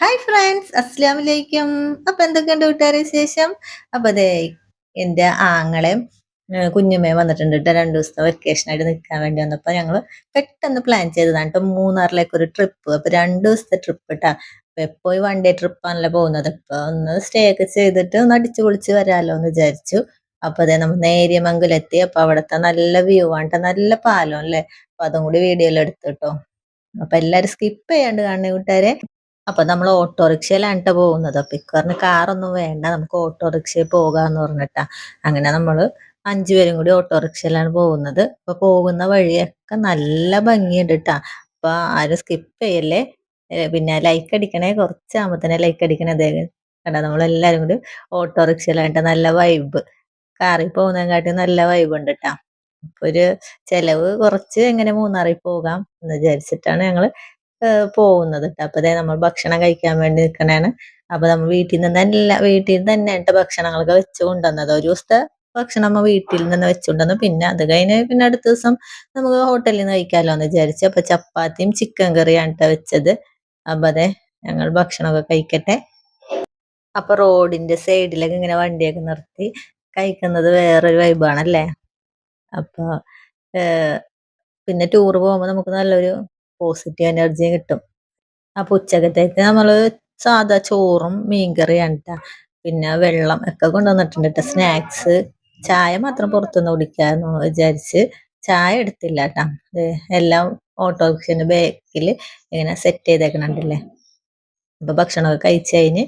Hi friends അസ്സാം വലൈക്കും അപ്പൊ എന്തൊക്കെയുണ്ട് കൂട്ടുകാരെ ശേഷം അപ്പൊ അതെ എന്റെ ആങ്ങളെ കുഞ്ഞുമേ വന്നിട്ടുണ്ട് കേട്ടോ രണ്ടു ദിവസത്തെ വെക്കേഷൻ ആയിട്ട് നിൽക്കാൻ വേണ്ടി വന്നപ്പോൾ ഞങ്ങൾ പെട്ടെന്ന് പ്ലാൻ ചെയ്തതാണ് കേട്ടോ മൂന്നാറിലേക്ക് ഒരു ട്രിപ്പ് അപ്പോൾ രണ്ടു ദിവസത്തെ ട്രിപ്പ് കേട്ടാ അപ്പൊ എപ്പോഴും വൺ ഡേ ട്രിപ്പാണല്ലോ പോകുന്നത്. അപ്പോൾ ഒന്ന് സ്റ്റേ ഒക്കെ ചെയ്തിട്ട് ഒന്ന് അടിച്ചു പൊളിച്ച് വരാമല്ലോ എന്ന് വിചാരിച്ചു. അപ്പോൾ അതെ നമ്മൾ നേര്യമംഗലെത്തി അപ്പോൾ അവിടുത്തെ നല്ല വ്യൂ ആണ് നല്ല പാലം അല്ലേ? അപ്പോൾ അതും കൂടി വീഡിയോയിൽ എടുത്തു കേട്ടോ അപ്പൊ എല്ലാരും സ്കിപ്പ് ചെയ്യാണ്ട് കാണുന്ന കൂട്ടുകാരെ. അപ്പൊ നമ്മൾ ഓട്ടോറിക്ഷയിലാണ് ട്ടോ പോകുന്നത്. അപ്പൊ ഇക്കറിന് കാറൊന്നും വേണ്ട. നമുക്ക് ഓട്ടോറിക്ഷയിൽ പോകാന്ന് പറഞ്ഞിട്ടാ. അങ്ങനെ നമ്മൾ അഞ്ചുപേരും കൂടി ഓട്ടോറിക്ഷയിലാണ് പോകുന്നത്. അപ്പൊ പോകുന്ന വഴിയൊക്കെ നല്ല ഭംഗിയുണ്ട് കേട്ടാ അപ്പൊ ആരും സ്കിപ്പ് ചെയ്യല്ലേ? പിന്നെ ലൈക്ക് അടിക്കണേ. കുറച്ചാകുമ്പോ തന്നെ ലൈക്ക് അടിക്കണേ. അതേ കണ്ടാ നമ്മളെല്ലാരും കൂടി ഓട്ടോറിക്ഷയിലായിട്ട് നല്ല വൈബ് കാറിൽ പോകുന്നതിനെക്കാട്ടി നല്ല വൈബ് ഉണ്ട് കേട്ടാ ഒരു ചെലവ് കുറച്ച് എങ്ങനെ മൂന്നാറിൽ പോകാം എന്ന് വിചാരിച്ചിട്ടാണ് ഞങ്ങൾ പോകുന്നത് കേട്ടോ അപ്പൊ നമ്മൾ ഭക്ഷണം കഴിക്കാൻ വേണ്ടി നിൽക്കണേണ്. അപ്പൊ നമ്മൾ വീട്ടിൽ നിന്ന് തന്നെ വീട്ടിൽ തന്നെ എന്റെ ഭക്ഷണങ്ങളൊക്കെ വെച്ച് കൊണ്ടുവന്നത്. ഒരു ദിവസത്തെ ഭക്ഷണം നമ്മൾ വീട്ടിൽ നിന്ന് വെച്ചുകൊണ്ടുവന്നു പിന്നെ അത് കഴിഞ്ഞ് പിന്നെ അടുത്ത ദിവസം നമുക്ക് ഹോട്ടലിൽ നിന്ന് കഴിക്കാമല്ലോ എന്ന് വിചാരിച്ചു. അപ്പൊ ചപ്പാത്തിയും ചിക്കൻ കറിയാണ് കേട്ടോ വെച്ചത്. അപ്പൊ അതെ ഞങ്ങൾ ഭക്ഷണമൊക്കെ കഴിക്കട്ടെ. അപ്പൊ റോഡിന്റെ സൈഡിലൊക്കെ ഇങ്ങനെ വണ്ടിയൊക്കെ നിർത്തി കഴിക്കുന്നത് വേറൊരു വൈബാണല്ലേ അപ്പൊ പിന്നെ ടൂർ പോകുമ്പോൾ നമുക്ക് നല്ലൊരു പോസിറ്റീവ് എനർജി കിട്ടും. അപ്പൊ ഉച്ചക്കത്തേക്ക് നമ്മൾ സാധാ ചോറും മീൻകറിയാണ് ട്ടാ. പിന്നെ വെള്ളം ഒക്കെ കൊണ്ടുവന്നിട്ടുണ്ട് കേട്ടോ സ്നാക്സ് ചായ മാത്രം പുറത്തുനിന്ന് കുടിക്കാന്ന് വിചാരിച്ച് ചായ എടുത്തില്ല കേട്ടാ എല്ലാം ഓട്ടോ ഓട്ടോറിക്ഷന്റെ ബാക്കിൽ ഇങ്ങനെ സെറ്റ് ചെയ്തേക്കണുണ്ടല്ലേ. അപ്പൊ ഭക്ഷണമൊക്കെ കഴിച്ചു കഴിഞ്ഞ്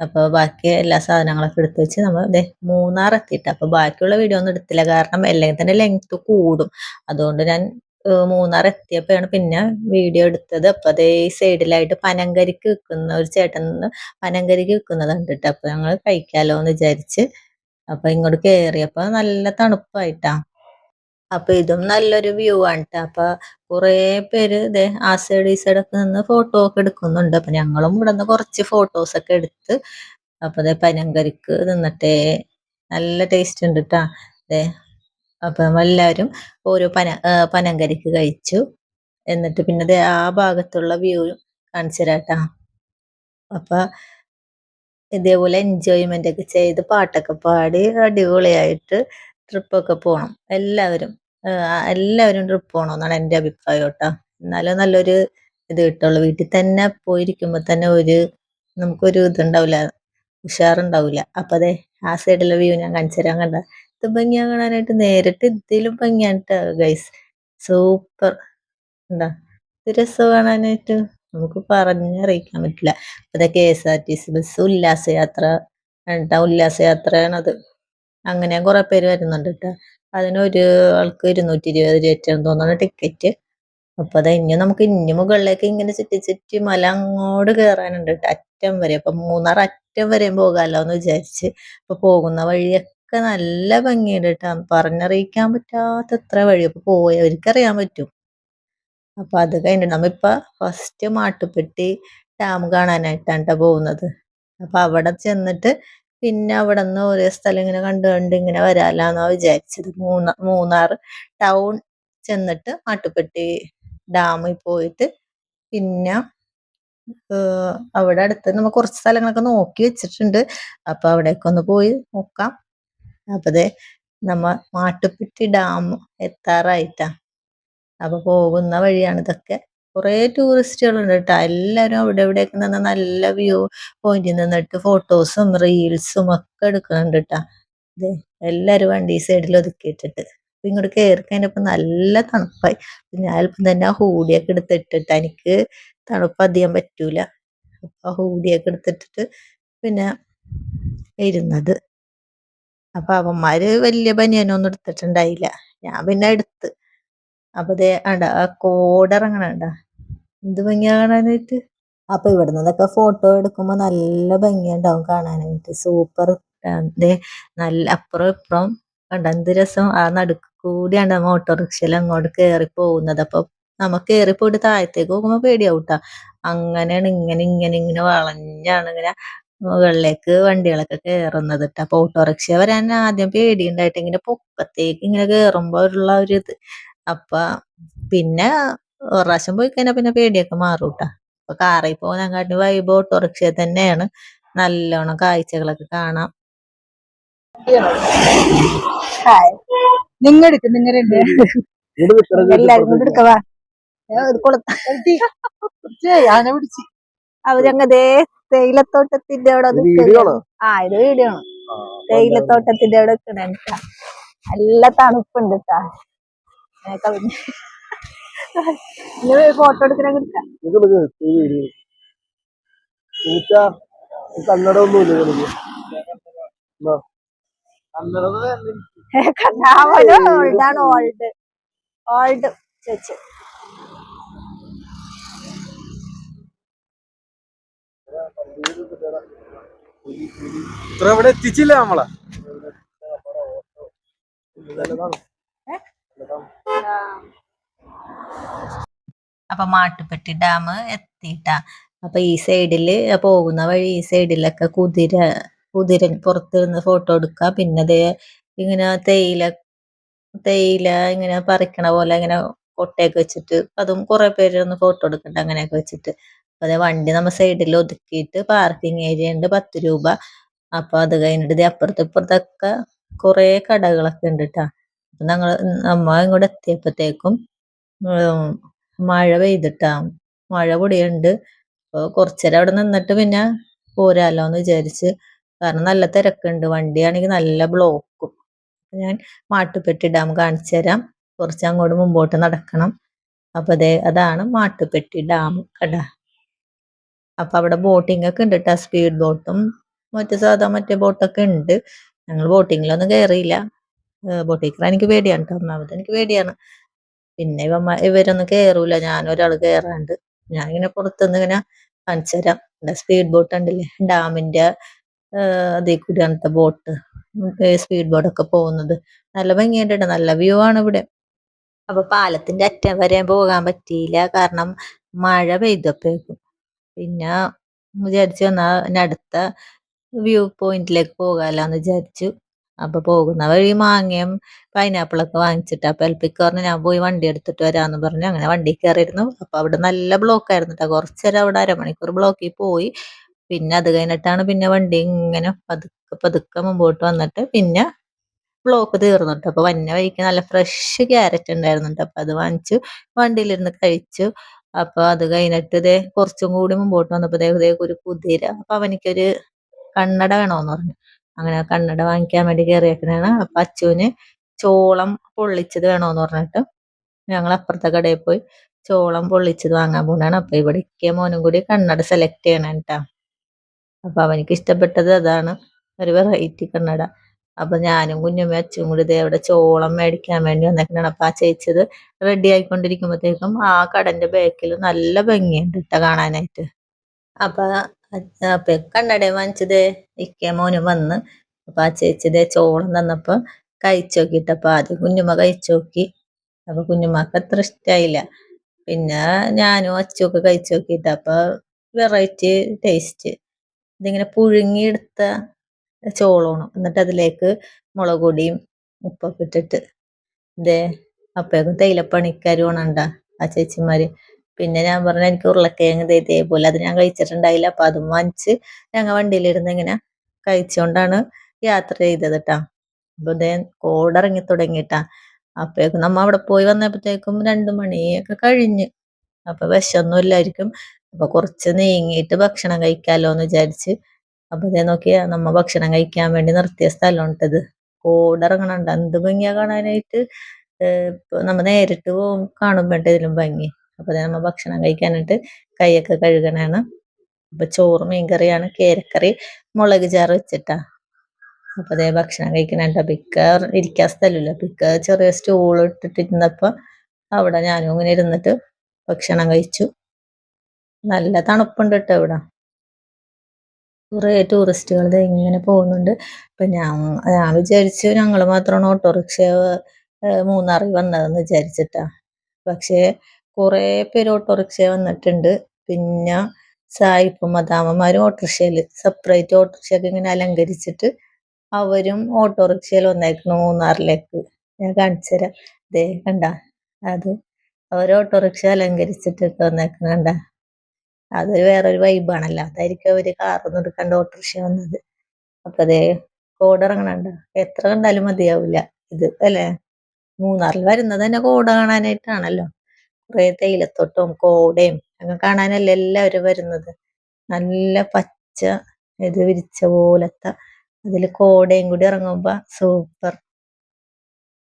അപ്പൊ ബാക്കി എല്ലാ സാധനങ്ങളൊക്കെ എടുത്ത് വെച്ച് നമ്മൾ ഇതേ മൂന്നാർ എത്തിയിട്ട് അപ്പൊ ബാക്കിയുള്ള വീഡിയോ ഒന്നും എടുത്തില്ല. കാരണം അല്ലെങ്കിൽ തന്നെ ലെങ്ത് കൂടും. അതുകൊണ്ട് ഞാൻ മൂന്നാർ എത്തിയപ്പോഴാണ് പിന്നെ വീഡിയോ എടുത്തത്. അപ്പൊ അതേ സൈഡിലായിട്ട് പനങ്കരിക്ക് വിൽക്കുന്ന ഒരു ചേട്ടൻ പനങ്കരിക്ക് വിൽക്കുന്നത് കണ്ടിട്ട് അപ്പൊ ഞങ്ങൾ കഴിക്കാലോ എന്ന് വിചാരിച്ച് അപ്പൊ ഇങ്ങോട്ട് കേറിയപ്പോ നല്ല തണുപ്പായിട്ടാ. അപ്പൊ ഇതും നല്ലൊരു വ്യൂ ആണ് കേട്ടോ അപ്പൊ കുറേ പേര് ഇതേ ആ സൈഡ് ഈ സൈഡൊക്കെ നിന്ന് ഫോട്ടോ ഒക്കെ എടുക്കുന്നുണ്ട്. അപ്പൊ ഞങ്ങളും ഇവിടെ നിന്ന് കുറച്ച് ഫോട്ടോസ് ഒക്കെ എടുത്ത് അപ്പൊ അതെ പനങ്കരിക്ക് നിന്നിട്ടേ നല്ല ടേസ്റ്റ് ഉണ്ട് കേട്ടാ അതെ അപ്പം എല്ലാവരും ഓരോ പന പനങ്കരിക്ക് കഴിച്ചു. എന്നിട്ട് പിന്നെ ആ ഭാഗത്തുള്ള വ്യൂ കാണിച്ചു അപ്പൊ ഇതേപോലെ എൻജോയ്മെന്റ് ഒക്കെ ചെയ്ത് പാട്ടൊക്കെ പാടി അടിപൊളിയായിട്ട് ട്രിപ്പൊക്കെ പോകണം എല്ലാവരും എല്ലാവരും ട്രിപ്പ് പോകണം എന്നാണ് എന്റെ അഭിപ്രായം കേട്ടോ എന്നാലും നല്ലൊരു ഇത് കിട്ടുള്ളൂ. വീട്ടിൽ തന്നെ പോയിരിക്കുമ്പോൾ തന്നെ ഒരു നമുക്കൊരു ഇതുണ്ടാവില്ല ഉഷാറുണ്ടാവില്ല. അപ്പൊ അതെ ആ സൈഡിലെ വ്യൂ ഞാൻ കാണിച്ചു തരാൻ കണ്ട? ഇത് ഭംഗിയാ കാണാനായിട്ട് നേരിട്ട് ഇതിലും ഭംഗിയാണ് ഗൈസ് സൂപ്പർ എന്താ രസം കാണാനായിട്ട്? നമുക്ക് പറഞ്ഞറിയിക്കാൻ പറ്റില്ല. അതെ K S R T C bus ഉല്ലാസയാത്ര. കേട്ടാ ഉല്ലാസയാത്രയാണത്. അങ്ങനെ കുറെ പേര് വരുന്നുണ്ട് കേട്ടോ അതിനൊരു ആൾക്ക് ഇരുന്നൂറ്റി ഇരുപത് രൂപ തോന്നുന്നു ടിക്കറ്റ് അപ്പൊ അത് ഇനി നമുക്ക് ഇനി മുകളിലേക്ക് ഇങ്ങനെ ചുറ്റി ചുറ്റി മല അങ്ങോട്ട് കയറാനുണ്ട് കേട്ടോ അറ്റം വരെ. അപ്പൊ മൂന്നാർ അറ്റം വരെയും പോകാമല്ലോ എന്ന് വിചാരിച്ച്. അപ്പൊ പോകുന്ന വഴിയൊക്കെ നല്ല ഭംഗിയുണ്ട് കേട്ടോ. പറഞ്ഞറിയിക്കാൻ പറ്റാത്തത്ര വഴി. അപ്പൊ പോയവർക്കറിയാൻ പറ്റും. അപ്പൊ അത് കഴിഞ്ഞിട്ട് നമ്മിപ്പ ഫസ്റ്റ് മാട്ടുപ്പെട്ടി ഡാം കാണാനായിട്ടാണ് പോകുന്നത്. അപ്പൊ അവിടെ ചെന്നിട്ട് പിന്നെ അവിടെ നിന്ന് ഓരോ സ്ഥലം ഇങ്ങനെ കണ്ടു കണ്ട് ഇങ്ങനെ വരാലാന്നാ വിചാരിച്ചത്. മൂന്നാർ മൂന്നാർ ടൗൺ ചെന്നിട്ട് മാട്ടുപ്പെട്ടി ഡാമിൽ പോയിട്ട് പിന്നെ അവിടെ അടുത്ത് നമ്മൾ കുറച്ച് സ്ഥലങ്ങളൊക്കെ നോക്കി വെച്ചിട്ടുണ്ട്. അപ്പൊ അവിടേക്കൊന്ന് പോയി നോക്കാം. അപ്പൊ അതെ നമ്മ മാട്ടുപ്പെട്ടി ഡാം എത്താറായിട്ടാ. അപ്പൊ പോകുന്ന വഴിയാണ് ഇതൊക്കെ. കുറേ ടൂറിസ്റ്റുകളുണ്ട് കേട്ടോ എല്ലാവരും അവിടെ ഇവിടെയൊക്കെ നിന്ന് നല്ല വ്യൂ പോയിന്റിൽ നിന്നിട്ട് ഫോട്ടോസും റീൽസും ഒക്കെ എടുക്കുന്നുണ്ട് കേട്ടാ അതെ എല്ലാവരും വണ്ടി സൈഡിൽ ഒതുക്കിയിട്ടിട്ട്. അപ്പൊ ഇങ്ങോട്ട് കയറി നല്ല തണുപ്പായി. ഞാൻ അല്പം തന്നെ ആ ഹൂടിയൊക്കെ എടുത്തിട്ടിട്ട് എനിക്ക് തണുപ്പ് അധികം പറ്റൂല. അപ്പൊ ആ ഹൂടിയൊക്കെ എടുത്തിട്ടിട്ട് പിന്നെ ഇരുന്നത്. അപ്പൊ അവന്മാര് വലിയ ബനിയനൊന്നും എടുത്തിട്ടുണ്ടായില്ല. ഞാൻ പിന്നെ എടുത്ത്. അപ്പൊ ദേ അണ്ട ആ കോടിറങ്ങണണ്ട എന്ത് ഭംഗിയാ കാണാനായിട്ട്? അപ്പൊ ഇവിടെ നിന്നൊക്കെ ഫോട്ടോ എടുക്കുമ്പോ നല്ല ഭംഗിയുണ്ടാവും കാണാനായിട്ട്. സൂപ്പർ. ദേ നല്ല അപ്പുറം ഇപ്പുറം കണ്ട എന്ത് രസം. ആ നടുക്ക് കൂടിയാണ് ഓട്ടോറിക്ഷയിൽ അങ്ങോട്ട് കയറി പോകുന്നത്. അപ്പൊ നമുക്ക് കയറി പോയിട്ട് താഴത്തേക്ക് പോകുമ്പോ പേടിയാവൂട്ടാ. അങ്ങനെയാണ് ഇങ്ങനെ ഇങ്ങനെ ഇങ്ങനെ വളഞ്ഞാണ് ഇങ്ങനെ മുകളിലേക്ക് വണ്ടികളൊക്കെ കയറുന്നത് കേട്ടോ അപ്പൊ ഓട്ടോറിക്ഷ വരാൻ ആദ്യം പേടിയുണ്ടായിട്ട് ഇങ്ങനെ പൊക്കത്തേക്ക് ഇങ്ങനെ കയറുമ്പോ ഉള്ള ഒരു ഇത്. അപ്പൊ പിന്നെ ഒരു പ്രാവശ്യം പോയി കഴിഞ്ഞാൽ പിന്നെ പേടിയൊക്കെ മാറും കേട്ടാ അപ്പൊ കാറിൽ പോകുന്നതിനെക്കാട്ടി വൈബ് ഓട്ടോറിക്ഷ തന്നെയാണ്. നല്ലോണം കാഴ്ചകളൊക്കെ കാണാം. നിങ്ങൾ എടുക്ക് എല്ലാരും കൊണ്ട് എടുക്കവാ ആന പിടിച്ച്. അവരങ്ങതേ തേയിലത്തോട്ടത്തിന്റെ അവിടെ. ആ ഇത് വീഡിയോ ആണ് തേയിലത്തോട്ടത്തിന്റെ അവിടെ നിൽക്കണേ നല്ല തണുപ്പുണ്ട് കേട്ടാ. ഫോട്ടോ എടുക്കാൻ എടുക്കാം പൂച്ച കന്നഡ ഒന്നുമില്ല ഓൾഡാണ് ഓൾഡ് ഓൾഡ് ചേച്ചി ഇത്ര ഇവിടെ എത്തിച്ചില്ല നമ്മളെ? അപ്പൊ മാട്ടുപ്പെട്ടി ഡാം എത്തിയിട്ടാ അപ്പൊ ഈ സൈഡിൽ പോകുന്ന വഴി ഈ സൈഡിലൊക്കെ കുതിര കുതിര പുറത്ത് നിന്ന് ഫോട്ടോ എടുക്കുക പിന്നെ ദേ ഇങ്ങനെ തേയില തേയില ഇങ്ങനെ പറിക്കണ പോലെ ഇങ്ങനെ കൊട്ടയൊക്കെ വെച്ചിട്ട് അതും കുറെ പേര് ഒന്ന് ഫോട്ടോ എടുക്കണ്ട അങ്ങനെയൊക്കെ വെച്ചിട്ട്. അതേ വണ്ടി നമ്മ സൈഡിൽ ഒതുക്കിയിട്ട് പാർക്കിംഗ് ഏരിയ ഉണ്ട് പത്ത് രൂപ. അപ്പൊ അത് കഴിഞ്ഞിട്ട് ദേ അപ്പുറത്ത് ഇപ്പുറത്തൊക്കെ കുറെ കടകളൊക്കെ ഉണ്ട് ട്ടാ. അപ്പൊ ഞങ്ങൾ നമ്മ ഇങ്ങോട്ട് എത്തിയപ്പോഴത്തേക്കും മഴ പെയ്തിട്ടാ. മഴ പൊടിയുണ്ട്. അപ്പൊ കുറച്ചേരം അവിടെ നിന്നിട്ട് പിന്നെ പോരാലോന്ന് വിചാരിച്ച്. കാരണം നല്ല തിരക്കുണ്ട്. വണ്ടിയാണെങ്കിൽ നല്ല ബ്ലോക്കും ഞാൻ മാട്ടുപെട്ടി ഡാം കാണിച്ചു തരാം. കുറച്ച് അങ്ങോട്ട് മുമ്പോട്ട് നടക്കണം. അപ്പൊ അതെ അതാണ് മാട്ടുപെട്ടി ഡാം കട. അപ്പൊ അവിടെ ബോട്ടിംഗ് ഒക്കെ ഉണ്ട് കേട്ടോ സ്പീഡ് ബോട്ടും മറ്റു സാധാ മറ്റേ ബോട്ടൊക്കെ ഉണ്ട്. ഞങ്ങൾ ബോട്ടിങ്ങിലൊന്നും കയറിയില്ല ബോട്ടിൽ കയറാൻ എനിക്ക് പേടിയാണ് കേട്ടോ എനിക്ക് പേടിയാണ്. പിന്നെ ഇവ ഇവരൊന്നും കയറൂല ഞാൻ കേറാണ്ട്. ഞാൻ ഇങ്ങനെ പുറത്തുനിന്ന് ഇങ്ങനെ കാണിച്ചു തരാം. സ്പീഡ് ബോട്ട് ഉണ്ടല്ലേ ഡാമിന്റെ അതേ കൂടി അങ്ങനത്തെ ബോട്ട് സ്പീഡ് ബോട്ടൊക്കെ പോകുന്നത്. നല്ല ഭംഗിയുണ്ട് നല്ല വ്യൂ ആണ് ഇവിടെ. അപ്പൊ പാലത്തിന്റെ അറ്റം വരെ പോകാൻ പറ്റിയില്ല. കാരണം മഴ പെയ്തപ്പോഴേക്കും പിന്നെ വിചാരിച്ചു എന്നാ പിന്നെ അടുത്ത വ്യൂ പോയിന്റിലേക്ക് പോകാലോന്ന് വിചാരിച്ചു. അപ്പൊ പോകുന്ന വഴി മാങ്ങയും പൈനാപ്പിളൊക്കെ വാങ്ങിച്ചിട്ട് അപ്പൊ എൽപ്പിക്ക് പറഞ്ഞു ഞാൻ പോയി വണ്ടി എടുത്തിട്ട് വരാന്ന് പറഞ്ഞു. അങ്ങനെ വണ്ടി കയറിയിരുന്നു. അപ്പൊ അവിടെ നല്ല ബ്ലോക്ക് ആയിരുന്നു കേട്ടോ കുറച്ചേരം അവിടെ അരമണിക്കൂർ ബ്ലോക്കിൽ പോയി. പിന്നെ അത് കഴിഞ്ഞിട്ടാണ് പിന്നെ വണ്ടി ഇങ്ങനെ പതുക്കെ പതുക്കെ മുമ്പോട്ട് വന്നിട്ട് പിന്നെ ബ്ലോക്ക് തീർന്നിട്ട് അപ്പോൾ അപ്പൊ വന്ന വഴിക്ക് നല്ല ഫ്രഷ് ക്യാരറ്റ് ഉണ്ടായിരുന്നുണ്ട് അപ്പോൾ അപ്പൊ അത് വാങ്ങിച്ചു. വണ്ടിയിലിരുന്ന് കഴിച്ചു. അപ്പൊ അത് കഴിഞ്ഞിട്ട് ഇതേ കുറച്ചും കൂടി മുമ്പോട്ട് ദേ ഒരു കുതിര. അപ്പൊ അവനിക്കൊരു കണ്ണട വേണമെന്ന് പറഞ്ഞു. അങ്ങനെ കണ്ണട വാങ്ങിക്കാൻ വേണ്ടി കയറിയേക്കണാണ് അപ്പൊ അച്ചുവിന് ചോളം പൊള്ളിച്ചത് വേണമെന്ന് പറഞ്ഞിട്ട് ഞങ്ങൾ അപ്പുറത്തെ കടയിൽ പോയി ചോളം പൊള്ളിച്ചത് വാങ്ങാൻ പോകുന്നതാണ് അപ്പൊ ഇവിടെ ഇക്കയും മോനും കൂടി കണ്ണട സെലക്ട് ചെയ്യണം കേട്ടാ അപ്പൊ അവനിക്ക് ഇഷ്ടപ്പെട്ടത് അതാണ്. ഒരു വെറൈറ്റി കണ്ണട. അപ്പൊ ഞാനും കുഞ്ഞും അച്ഛനും കൂടി ഇതേ അവിടെ ചോളം മേടിക്കാൻ വേണ്ടി വന്നേക്കണാണ്. അപ്പൊ ആ ചേച്ചത് റെഡി ആയിക്കൊണ്ടിരിക്കുമ്പോഴത്തേക്കും ആ കടന്റെ ബാക്കിൽ നല്ല ഭംഗിയുണ്ട് ഇട്ട കാണാനായിട്ട്. അപ്പൊ അപ്പൊ കണ്ണട വാങ്ങിച്ചതേ ഇക്ക മോനും വന്ന്. അപ്പൊ ആ ചേച്ചി ദേ ചോളം തന്നപ്പോ കഴിച്ചു നോക്കിട്ടപ്പൊ ആദ്യം കുഞ്ഞുമ്മ കഴിച്ചു നോക്കി അപ്പൊ കുഞ്ഞുമ്മക്ക് അത്ര ഇഷ്ടായില്ല. പിന്നെ ഞാനും അച്ചും ഒക്കെ കഴിച്ചു നോക്കിയിട്ട് അപ്പൊ വെറൈറ്റി ടേസ്റ്റ് ഇതിങ്ങനെ പുഴുങ്ങിയെടുത്ത ചോളമാണ് എന്നിട്ട് അതിലേക്ക് മുളക് പൊടിയും ഉപ്പൊക്കെ ഇട്ടിട്ട് ഇതേ അപ്പോഴേക്കും തേയിലപ്പണിക്കാരും ഉണണ്ട ആ ചേച്ചിമാര്. പിന്നെ ഞാൻ പറഞ്ഞ എനിക്ക് ഉരുളക്കിഴങ്ങ് ഇതേപോലെ അത് ഞാൻ കഴിച്ചിട്ടുണ്ടായില്ല. അപ്പൊ അതും വാങ്ങിച്ച് ഞങ്ങൾ വണ്ടിയിലിരുന്ന് ഇങ്ങനെ കഴിച്ചുകൊണ്ടാണ് യാത്ര ചെയ്തത് ട്ടാ. അപ്പൊ ഇതേ കോടിറങ്ങി തുടങ്ങിട്ടാ. അപ്പേക്കും നമ്മ അവിടെ പോയി വന്നപ്പോഴത്തേക്കും രണ്ടു മണിയൊക്കെ കഴിഞ്ഞ്. അപ്പൊ വിശമൊന്നും ഇല്ലായിരിക്കും. അപ്പൊ കുറച്ച് നീങ്ങിയിട്ട് ഭക്ഷണം കഴിക്കാലോ എന്ന് വിചാരിച്ച് അപ്പൊ ഇതേ നോക്കിയാ നമ്മ ഭക്ഷണം കഴിക്കാൻ വേണ്ടി നിർത്തിയ സ്ഥലമുണ്ടത്. കോടിറങ്ങണുണ്ട്. എന്ത് ഭംഗിയാ കാണാനായിട്ട്. നമ്മ നേരിട്ട് പോകും കാണുമ്പോട്ട് ഇതിലും ഭംഗി. അപ്പൊ ദേ നമ്മ ഭക്ഷണം കഴിക്കാനായിട്ട് കൈയൊക്കെ കഴുകണാണ്. അപ്പൊ ചോറ് മീൻകറിയാണ് കേരക്കറി മുളക് ചാറ് വെച്ചിട്ടാ. അപ്പൊ അതേ ഭക്ഷണം കഴിക്കണേണ്ട. പിക്ക ഇരിക്കാൻ സ്ഥലമില്ല. പിക്ക ചെറിയ സ്റ്റൂൾ ഇട്ടിട്ടിരുന്നപ്പോ അവിടെ ഞാനും ഇങ്ങനെ ഇരുന്നിട്ട് ഭക്ഷണം കഴിച്ചു. നല്ല തണുപ്പുണ്ട് കേട്ടോ ഇവിടെ. കുറെ ടൂറിസ്റ്റുകൾ ഇങ്ങനെ പോകുന്നുണ്ട്. അപ്പം ഞാൻ ഞാൻ വിചാരിച്ചു ഞങ്ങൾ മാത്രമാണ് ഓട്ടോറിക്ഷ മൂന്നാറിൽ വന്നതെന്ന് വിചാരിച്ചിട്ടാ. പക്ഷേ കുറേ പേര് ഓട്ടോറിക്ഷ വന്നിട്ടുണ്ട്. പിന്നെ സായിപ്പ് മദാമ്മമാരും ഓട്ടോറിക്ഷയിൽ സെപ്പറേറ്റ് ഓട്ടോറിക്ഷയൊക്കെ ഇങ്ങനെ അലങ്കരിച്ചിട്ട് അവരും ഓട്ടോറിക്ഷയിൽ വന്നേക്കണം മൂന്നാറിലേക്ക്. ഞാൻ കാണിച്ചു തരാം. ദേ കണ്ട അത്. അവർ ഓട്ടോറിക്ഷ അലങ്കരിച്ചിട്ടൊക്കെ വന്നേക്കണ കണ്ട. അതൊരു വേറൊരു വൈബാണല്ലോ അതായിരിക്കും അവർ കാറൊന്നും എടുക്കാണ്ട് ഓട്ടോറിക്ഷ വന്നത്. അപ്പൊ അതേ കോടിറങ്ങണുണ്ട്. എത്ര കണ്ടാലും മതിയാവില്ല ഇത് അല്ലേ? മൂന്നാറിൽ വരുന്നത് തന്നെ കോട കാണാനായിട്ടാണല്ലോ. കുറെ തേയിലത്തോട്ടവും കോടയും അങ്ങനെ കാണാനല്ലേ എല്ലാവരും വരുന്നത്. നല്ല പച്ച ഇത് വിരിച്ച പോലത്തെ അതിൽ കോടയും കൂടി ഇറങ്ങുമ്പോ സൂപ്പർ.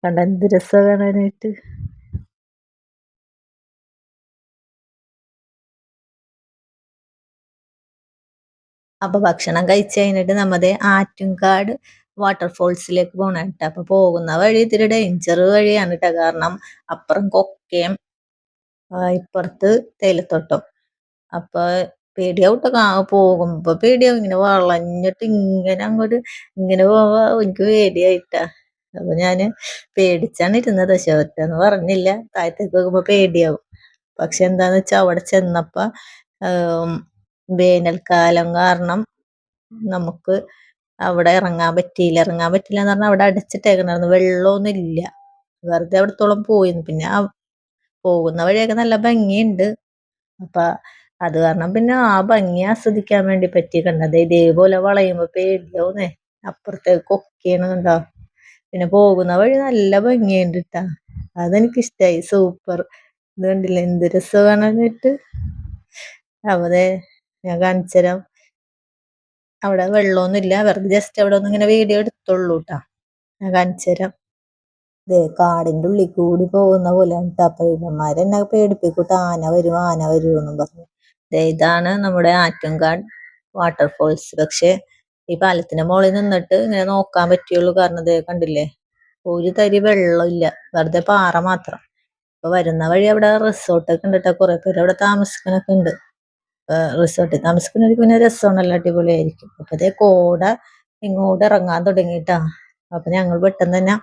കണ്ട എന്ത് കാണാനായിട്ട്. അപ്പൊ ഭക്ഷണം കഴിച്ച് കഴിഞ്ഞിട്ട് നമ്മുടെ ആറ്റുംകാട് വാട്ടർഫോൾസിലേക്ക് പോകണം കേട്ടോ അപ്പൊ പോകുന്ന വഴി ഇത്തിരി ഡേഞ്ചർ വഴിയാണ് കേട്ടോ കാരണം അപ്പുറം കൊക്കയും ഇപ്പുറത്ത് തേയിലത്തോട്ടം. അപ്പൊ പേടിയാവട്ടെ പോകുമ്പോ പേടിയാവും. ഇങ്ങനെ വളഞ്ഞിട്ട് ഇങ്ങനെ അങ്ങോട്ട് ഇങ്ങനെ പോവാ. എനിക്ക് പേടിയായിട്ടാ. അപ്പൊ ഞാൻ പേടിച്ചാണ് ഇരുന്നത്. പക്ഷെ ഒറ്റന്ന് പറഞ്ഞില്ല. താഴത്തേക്ക് പോകുമ്പോ പേടിയാവും. പക്ഷെ എന്താന്ന് വെച്ചാ അവിടെ ചെന്നപ്പോ വേനൽക്കാലം കാരണം നമുക്ക് അവിടെ ഇറങ്ങാൻ പറ്റിയില്ല. ഇറങ്ങാൻ പറ്റില്ല എന്ന് പറഞ്ഞാൽ അവിടെ അടച്ചിട്ടേക്കണായിരുന്നു. വെള്ളമൊന്നും ഇല്ല. വെറുതെ അവിടത്തോളം പോയി പിന്നെ പോകുന്ന വഴിയൊക്കെ നല്ല ഭംഗിയുണ്ട്. അപ്പൊ അത് കാരണം പിന്നെ ആ ഭംഗി ആസ്വദിക്കാൻ വേണ്ടി പറ്റി കണ്ടത്. ഇതേപോലെ വളയുമ്പോ പേടിയാവുന്നേ. അപ്പുറത്തേക്ക് കൊക്കെയാണ് കണ്ടോ. പിന്നെ പോകുന്ന വഴി നല്ല ഭംഗിയുണ്ട് കേട്ടാ അതെനിക്കിഷ്ടായി. സൂപ്പർ. ഇത് കണ്ടില്ല? എന്ത് രസം കാണാനായിട്ട് അവിടെ ഞാൻ കാണിച്ചുതരാം അവിടെ വെള്ളമൊന്നുമില്ല. വെറുതെ ജസ്റ്റ് അവിടെ ഒന്ന് ഇങ്ങനെ വീഡിയോ എടുത്തുള്ളൂ കേട്ടാ ഞാൻ കാണിച്ചുതരാം ദേ കാടിന്റെ ഉള്ളിൽ കൂടി പോകുന്ന പോലെ അപ്പൊ ഇവന്മാര് എന്നെ പേടിപ്പിക്കൂട്ട ആന വരും ആന വരും എന്നും പറഞ്ഞു. ഇതാണ് നമ്മുടെ ആറ്റുംകാട് വാട്ടർഫോൾസ് പക്ഷെ ഈ പാലത്തിന്റെ മുകളിൽ നിന്നിട്ട് ഇങ്ങനെ നോക്കാൻ പറ്റുള്ളൂ കാരണം ഇതേ കണ്ടില്ലേ? ഒരു തരി വെള്ളമില്ല. വെറുതെ പാറ മാത്രം. അപ്പൊ വരുന്ന വഴി അവിടെ റിസോർട്ടൊക്കെ ഉണ്ട് കേട്ടോ കുറെ പേര് അവിടെ താമസിക്കണൊക്കെ ഉണ്ട്. റിസോർട്ടിൽ താമസിക്കുന്നവർക്ക് പിന്നെ രസമാണല്ലോ അടിപൊളിയായിരിക്കും. അപ്പൊ അതേ കോട ഇങ്ങോട്ട് ഇറങ്ങാൻ തുടങ്ങിയിട്ടാ. അപ്പൊ ഞങ്ങൾ പെട്ടെന്ന് തന്നെ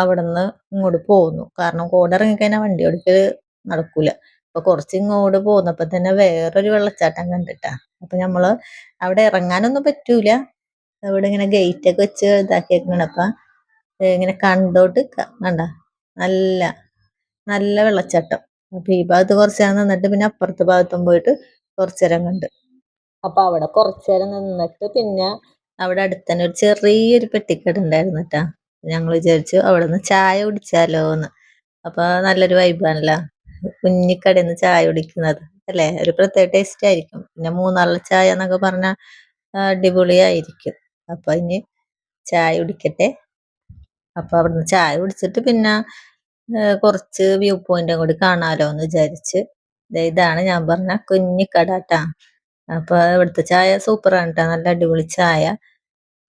അവിടുന്ന് ഇങ്ങോട്ട് പോന്നു. കാരണം കോട ഇറങ്ങിക്കഴിഞ്ഞാൽ വണ്ടി ഓടിക്കൽ നടക്കൂല. അപ്പൊ കുറച്ച് ഇങ്ങോട്ട് പോന്നപ്പോൾ തന്നെ വേറൊരു വെള്ളച്ചാട്ടം കണ്ടിട്ടാ. അപ്പൊ നമ്മൾ അവിടെ ഇറങ്ങാനൊന്നും പറ്റൂല. അവിടെ ഇങ്ങനെ ഗേറ്റ് ഒക്കെ വെച്ച് ഇതാക്കിയേക്കാണ് ഇങ്ങനെ കണ്ടോട്ട്. കണ്ട? നല്ല നല്ല വെള്ളച്ചാട്ടം. അപ്പൊ ഈ ഭാഗത്ത് കുറച്ച് നേരം നിന്നിട്ട് പിന്നെ അപ്പുറത്തെ ഭാഗത്തും പോയിട്ട് കുറച്ചു നേരം കണ്ട്. അപ്പൊ അവിടെ കുറച്ചു നേരം നിന്നിട്ട് പിന്നെ അവിടെ അടുത്ത് തന്നെ ഒരു ചെറിയൊരു പെട്ടിക്കട ഉണ്ടായിരുന്നു കേട്ടാ ഞങ്ങൾ വിചാരിച്ചു അവിടെ നിന്ന് ചായ കുടിച്ചാലോ എന്ന് അപ്പൊ നല്ലൊരു വൈബാണല്ലോ കുഞ്ഞിക്കടയിൽ നിന്ന് ചായ കുടിക്കുന്നത് അല്ലേ? ഒരു പ്രത്യേക ടേസ്റ്റ് ആയിരിക്കും. പിന്നെ മൂന്നാറിലെ ചായ എന്നൊക്കെ പറഞ്ഞാൽ അടിപൊളിയായിരിക്കും. അപ്പൊ ഇനി ചായ കുടിക്കട്ടെ. അപ്പൊ അവിടുന്ന് ചായ കുടിച്ചിട്ട് പിന്നെ കുറച്ച് വ്യൂ പോയിന്റും കൂടി കാണാലോ എന്ന് വിചാരിച്ച് ഇതാണ് ഞാൻ പറഞ്ഞ കുഞ്ഞിക്കട ട്ടാ. അപ്പൊ ഇവിടുത്തെ ചായ സൂപ്പറാണ് ആണ് നല്ല അടിപൊളി ചായ.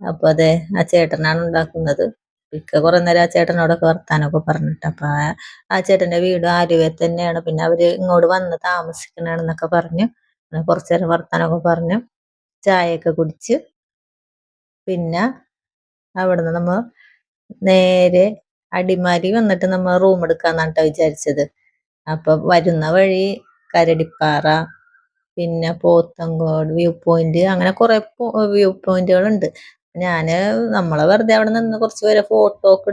അപ്പൊ അതെ ആ ചേട്ടനാണ് ഉണ്ടാക്കുന്നത്. ഇക്ക കുറെ നേരം ആ ചേട്ടനോടൊക്കെ വർത്താനൊക്കെ പറഞ്ഞിട്ട് അപ്പൊ ആ- ചേട്ടന്റെ വീട് ആലുവയിൽ തന്നെയാണ്. പിന്നെ അവർ ഇങ്ങോട്ട് വന്ന് താമസിക്കണെന്നൊക്കെ പറഞ്ഞു. അങ്ങനെ കുറച്ചു നേരം വർത്താനൊക്കെ പറഞ്ഞു. ചായയൊക്കെ കുടിച്ച്. പിന്നെ അവിടുന്ന് നമ്മ നേരെ അടിമാലി വന്നിട്ട് നമ്മ റൂം എടുക്കാന്നാണ് വിചാരിച്ചത്. അപ്പൊ വരുന്ന വഴി കരടിപ്പാറ പിന്നെ പോത്തങ്കോട് വ്യൂ പോയിന്റ് അങ്ങനെ കുറെ വ്യൂ പോയിന്റുകളുണ്ട് ഞാൻ നമ്മളെ വെറുതെ അവിടെ നിന്ന് കുറച്ച് പേരെ ഫോട്ടോ ഒക്കെ.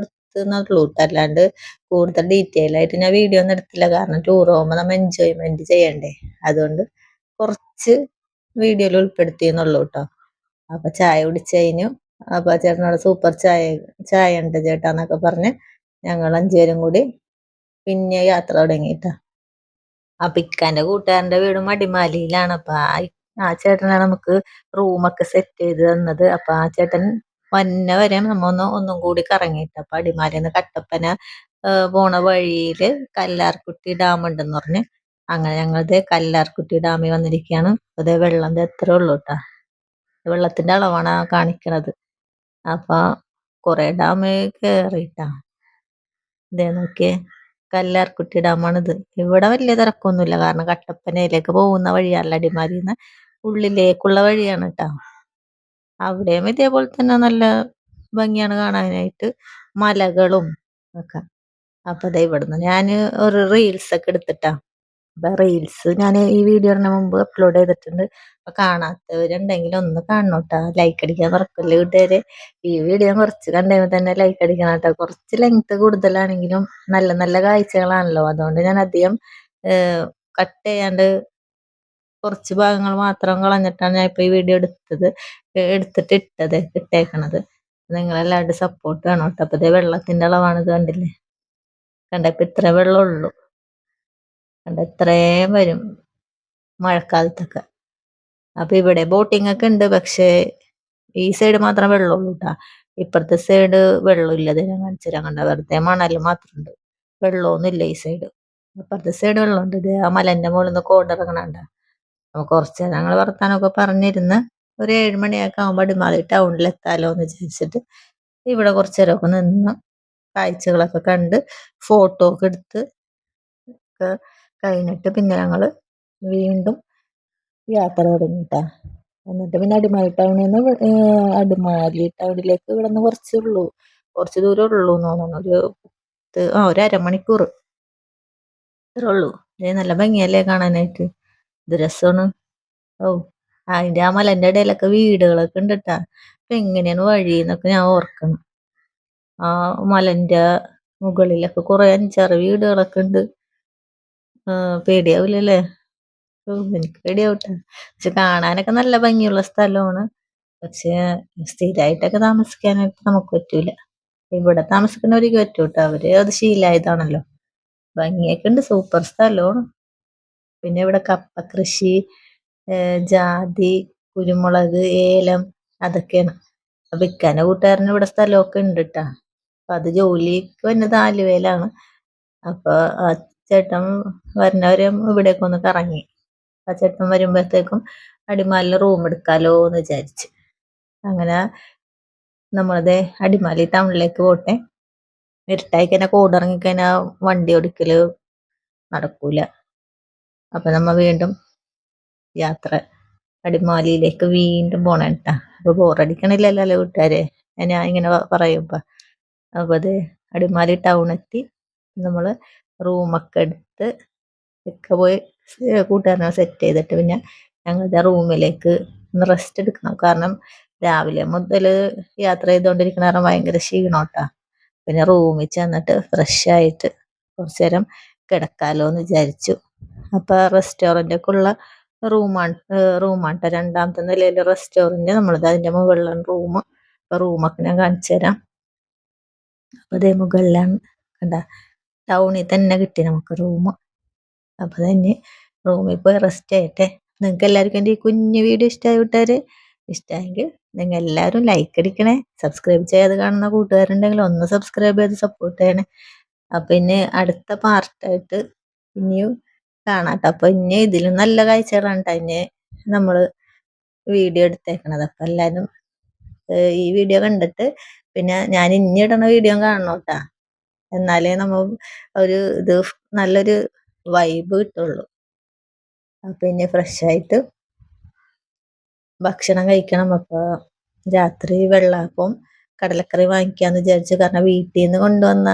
അല്ലാണ്ട് കൂടുതൽ ഡീറ്റെയിൽ ആയിട്ട് ഞാൻ വീഡിയോ ഒന്നും എടുത്തില്ല. കാരണം ടൂർ പോകുമ്പോൾ നമ്മൾ എൻജോയ്മെന്റ് ചെയ്യണ്ടേ. അതുകൊണ്ട് കുറച്ച് വീഡിയോയിൽ ഉൾപ്പെടുത്തി എന്നുള്ളൂ കേട്ടോ അപ്പൊ ചായ കുടിച്ചു കഴിഞ്ഞു. അപ്പൊ ചേട്ടനോട് സൂപ്പർ ചായ ചായ ഉണ്ട് ചേട്ടാന്നൊക്കെ പറഞ്ഞ് ഞങ്ങൾ അഞ്ചുപേരും കൂടി പിന്നെ യാത്ര തുടങ്ങിയിട്ടാ. അപ്പൊ ഇക്കാന്റെ കൂട്ടുകാരന്റെ വീട് മടിമാലിയിലാണ് അപ്പൊ ആ ചേട്ടനാണ് നമുക്ക് റൂമൊക്കെ സെറ്റ് ചെയ്ത് തന്നത്. അപ്പൊ ആ ചേട്ടൻ വന്ന വരെ നമ്മ ഒന്ന് കൂടി കറങ്ങിയിട്ട്. അപ്പൊ അടിമാലിന്ന് കട്ടപ്പന പോണ വഴിയിൽ കല്ലാർകുട്ടി ഡാം ഉണ്ടെന്ന് പറഞ്ഞ് അങ്ങനെ ഞങ്ങളത് കല്ലാർകുട്ടി ഡാമിൽ വന്നിരിക്കുകയാണ് അതെ വെള്ളം എത്ര ഉള്ളൂ കേട്ടാ. വെള്ളത്തിന്റെ അളവാണ് കാണിക്കണത്. അപ്പൊ കൊറേ ഡാം കേറിയിട്ടാ ഇതേ നോക്കിയേ. കല്ലാർക്കുട്ടി ഡാമാണിത്. ഇവിടെ വലിയ തിരക്കൊന്നുമില്ല. കാരണം കട്ടപ്പനയിലേക്ക് പോകുന്ന വഴിയല്ല അടിമാലിന്ന്. ഉള്ളിലേക്കുള്ള വഴിയാണ് കേട്ടോ അവിടെയും ഇതേപോലെ തന്നെ നല്ല ഭംഗിയാണ് കാണാനായിട്ട്. മലകളും ഒക്കെ. അപ്പൊ ദേ ഇവിടുന്ന് ഞാൻ ഒരു റീൽസ് ഒക്കെ എടുത്തിട്ടാ. അപ്പൊ റീൽസ് ഞാൻ ഈ വീഡിയോ വീഡിയോന് മുമ്പ് അപ്ലോഡ് ചെയ്തിട്ടുണ്ട്. അപ്പൊ കാണാത്തവരുണ്ടെങ്കിൽ ഒന്ന് കാണണം കേട്ടോ ലൈക്ക് അടിക്കാൻ മറക്കല്ലേ വീട്ടുകാരെ ഈ വീഡിയോ കുറച്ച് കണ്ടുകഴിയുമ്പോൾ തന്നെ ലൈക്ക് അടിക്കണം കേട്ടോ. കുറച്ച് ലെങ്ത് കൂടുതലാണെങ്കിലും നല്ല നല്ല കാഴ്ചകളാണല്ലോ. അതുകൊണ്ട് ഞാൻ അധികം കട്ട് ചെയ്യാണ്ട് കുറച്ച് ഭാഗങ്ങൾ മാത്രം കളഞ്ഞിട്ടാണ് ഞാൻ ഇപ്പൊ ഈ വീഡിയോ എടുത്തത്. എടുത്തിട്ട് ഇട്ടത് ഇട്ടേക്കണത്. നിങ്ങളെല്ലാവരുടെ സപ്പോർട്ട് വേണം കേട്ടോ. അപ്പോൾ ഇതേ വെള്ളത്തിന്റെ അളവാണ് ഇത് കണ്ടില്ലേ? കണ്ട ഇപ്പൊ ഇത്ര വെള്ളമുള്ളൂ. കണ്ട? ഇത്രയും വരും മഴക്കാലത്തൊക്കെ. അപ്പൊ ഇവിടെ ബോട്ടിംഗ് ഒക്കെ ഉണ്ട് പക്ഷേ ഈ സൈഡ് മാത്രം വെള്ളമുള്ളൂ കേട്ടാ ഇപ്പുറത്തെ സൈഡ് വെള്ളമില്ല ഞാൻ കാണിച്ചു തരാം കണ്ട? വെറുതെ മണൽ മാത്രമുണ്ട്. വെള്ളമൊന്നുമില്ല ഈ സൈഡ് ഇപ്പുറത്തെ സൈഡ് വെള്ളമുണ്ട്. ഇത് ആ മലന്റെ മുകളിൽ നിന്ന് കോടിറങ്ങണണ്ട അപ്പൊ കുറച്ച് ഞങ്ങൾ വർത്താനമൊക്കെ പറഞ്ഞിരുന്ന് ഒരു ഏഴ് മണിയൊക്കെ ആകുമ്പോൾ ടൗണിൽ എത്താലോ എന്ന് വിചാരിച്ചിട്ട് ഇവിടെ കുറച്ച് നേരമൊക്കെ നിന്ന് കാഴ്ചകളൊക്കെ കണ്ട് ഫോട്ടോ ഒക്കെ എടുത്ത് കഴിഞ്ഞിട്ട് പിന്നെ ഞങ്ങൾ വീണ്ടും യാത്ര തുടങ്ങിട്ടാ. എന്നിട്ട് പിന്നെ അടിമാലി ടൗണിൽ നിന്ന് അടിമാലി ടൗണിലേക്ക് ഇവിടെ നിന്ന് കുറച്ചേ ഉള്ളൂ. കുറച്ച് ദൂരം ഉള്ളൂ എന്ന് തോന്നുന്നു. ഒരു ആ ഒരു അരമണിക്കൂർ. ഇത്രേ ഉള്ളൂ. നല്ല ഭംഗിയല്ലേ കാണാനായിട്ട്. ഇത് രസമാണ് ഓ അതിന്റെ ആ മലന്റെ ഇടയിലൊക്കെ വീടുകളൊക്കെ ഉണ്ട് കേട്ടാ അപ്പം എങ്ങനെയാണ് വഴി എന്നൊക്കെ ഞാൻ ഓർക്കണം. ആ മലന്റെ മുകളിലൊക്കെ കുറേ അഞ്ചാറ് വീടുകളൊക്കെ ഉണ്ട്. പേടിയാവില്ലല്ലേ ഓ എനിക്ക് പേടിയാവട്ടെ. പക്ഷെ കാണാനൊക്കെ നല്ല ഭംഗിയുള്ള സ്ഥലമാണ്. പക്ഷെ സ്ഥിരമായിട്ടൊക്കെ താമസിക്കാനായിട്ട് നമുക്ക് പറ്റൂല. ഇവിടെ താമസിക്കുന്നവർക്ക് പറ്റൂ കേട്ടോ അവർ അത് ശീലായതാണല്ലോ. ഭംഗിയൊക്കെ ഉണ്ട് സൂപ്പർ സ്ഥലമാണ്. പിന്നെ ഇവിടെ കപ്പ കൃഷി ജാതി കുരുമുളക് ഏലം അതൊക്കെയാണ്. വിൽക്കാനെ കൂട്ടുകാരന് ഇവിടെ സ്ഥലമൊക്കെ ഉണ്ട് കേട്ടാ അപ്പൊ അത് ജോലിക്ക് വന്നത് ആലുവയിലാണ്. അപ്പൊ ചേട്ടൻ വരുന്നവരെ ഇവിടേക്ക് ഒന്ന് കറങ്ങി. ആ ചേട്ടൻ വരുമ്പോഴത്തേക്കും അടിമാലിൽ റൂം എടുക്കാലോ എന്ന് വിചാരിച്ച്. അങ്ങനെ നമ്മളത് അടിമാലി ടൗണിലേക്ക് പോട്ടെ. ഇരുട്ടായി കഴിഞ്ഞാൽ കോടിറങ്ങി കഴിഞ്ഞാൽ വണ്ടി ഓടിക്കൽ നടക്കൂല. അപ്പൊ നമ്മ വീണ്ടും യാത്ര അടിമാലിയിലേക്ക് വീണ്ടും പോണ കേട്ടാ. അപ്പൊ ബോറടിക്കണില്ലല്ലോ വീട്ടുകാരെ? ഞാൻ ഇങ്ങനെ പറയുമ്പോ. അപ്പൊ അത് അടിമാലി ടൗൺ എത്തി. നമ്മൾ റൂമൊക്കെ എടുത്ത് ഒക്കെ പോയി കൂട്ടുകാരനെ സെറ്റ് ചെയ്തിട്ട് പിന്നെ ഞങ്ങളുടെ റൂമിലേക്ക് ഒന്ന് റെസ്റ്റ് എടുക്കണം. കാരണം രാവിലെ മുതൽ യാത്ര ചെയ്തുകൊണ്ടിരിക്കണ കാരണം ഭയങ്കര ക്ഷീണോട്ടാ പിന്നെ റൂമിൽ ചെന്നിട്ട് ഫ്രഷ് ആയിട്ട് കുറച്ചു നേരം കിടക്കാലോ എന്ന് വിചാരിച്ചു. അപ്പൊ റെസ്റ്റോറന്റ് ഒക്കെ ഉള്ള റൂമാണ് റൂമാട്ടോ രണ്ടാമത്തെ നിലയിൽ റെസ്റ്റോറന്റ് നമ്മളത് അതിന്റെ മുകളിലാണ് റൂം അപ്പൊ റൂമൊക്കെ ഞാൻ കാണിച്ചു തരാം അപ്പൊ അതേ മുകളിലാണ് കണ്ട. ടൗണിൽ തന്നെ കിട്ടി നമുക്ക് റൂം അപ്പൊ തന്നെ റൂമിൽ പോയി റെസ്റ്റ് ആയിട്ടെ. നിങ്ങൾക്ക് എല്ലാവർക്കും എന്റെ ഈ കുഞ്ഞു വീഡിയോ ഇഷ്ടമായി വിട്ടാര് ഇഷ്ടമായെങ്കിൽ നിങ്ങൾ എല്ലാവരും ലൈക്ക് അടിക്കണേ. സബ്സ്ക്രൈബ് ചെയ്യാതെ കാണുന്ന കൂട്ടുകാരുണ്ടെങ്കിൽ ഒന്ന് സബ്സ്ക്രൈബ് ചെയ്ത് സപ്പോർട്ട് ചെയ്യണേ. അപ്പൊ പിന്നെ അടുത്ത പാർട്ടായിട്ട് ഇനിയും കാണാട്ടോ. അപ്പൊ ഇനി ഇതിലും നല്ല കാഴ്ചകളാണ് ട്ടോ ഇനി നമ്മൾ വീഡിയോ എടുത്തേക്കണത്. അപ്പൊ എല്ലാവരും ഈ വീഡിയോ കണ്ടിട്ട് പിന്നെ ഞാൻ ഇനി ഇടണ വീഡിയോ കാണണം കേട്ടാ എന്നാലേ നമ്മ ഒരു ഇത് നല്ലൊരു വൈബ് കിട്ടുള്ളൂ. പിന്നെ ഫ്രഷ് ആയിട്ട് ഭക്ഷണം കഴിക്കണം. അപ്പൊ രാത്രി വെള്ളാപ്പം കടലക്കറി വാങ്ങിക്കാന്ന് വിചാരിച്ചു കാരണം വീട്ടിൽ നിന്ന് കൊണ്ടുവന്ന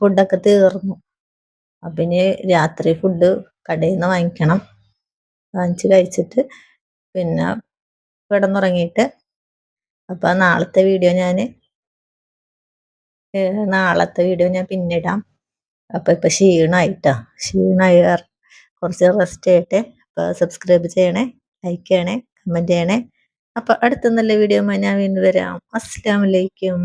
ഫുഡൊക്കെ തീർന്നു. അപ്പൊ ഇനി രാത്രി ഫുഡ് കടയിൽ നിന്ന് വാങ്ങിക്കണം. വാങ്ങിച്ച് കഴിച്ചിട്ട് പിന്നെ കിടന്നുറങ്ങിയിട്ട്. അപ്പൊ നാളത്തെ വീഡിയോ ഞാൻ നാളത്തെ വീഡിയോ ഞാൻ പിന്നിടാം. അപ്പൊ ഇപ്പൊ ക്ഷീണായിട്ടാ. ക്ഷീണായി കാരണം കുറച്ച് റെസ്റ്റ് ചെയ്യട്ടെ അപ്പോൾ സബ്സ്ക്രൈബ് ചെയ്യണേ ലൈക്ക് ചെയ്യണേ കമന്റ് ചെയ്യണേ. അപ്പോൾ അടുത്ത നല്ല വീഡിയോ ഞാൻ വീണ്ടും വരാം. അസ്സലാമലൈക്കും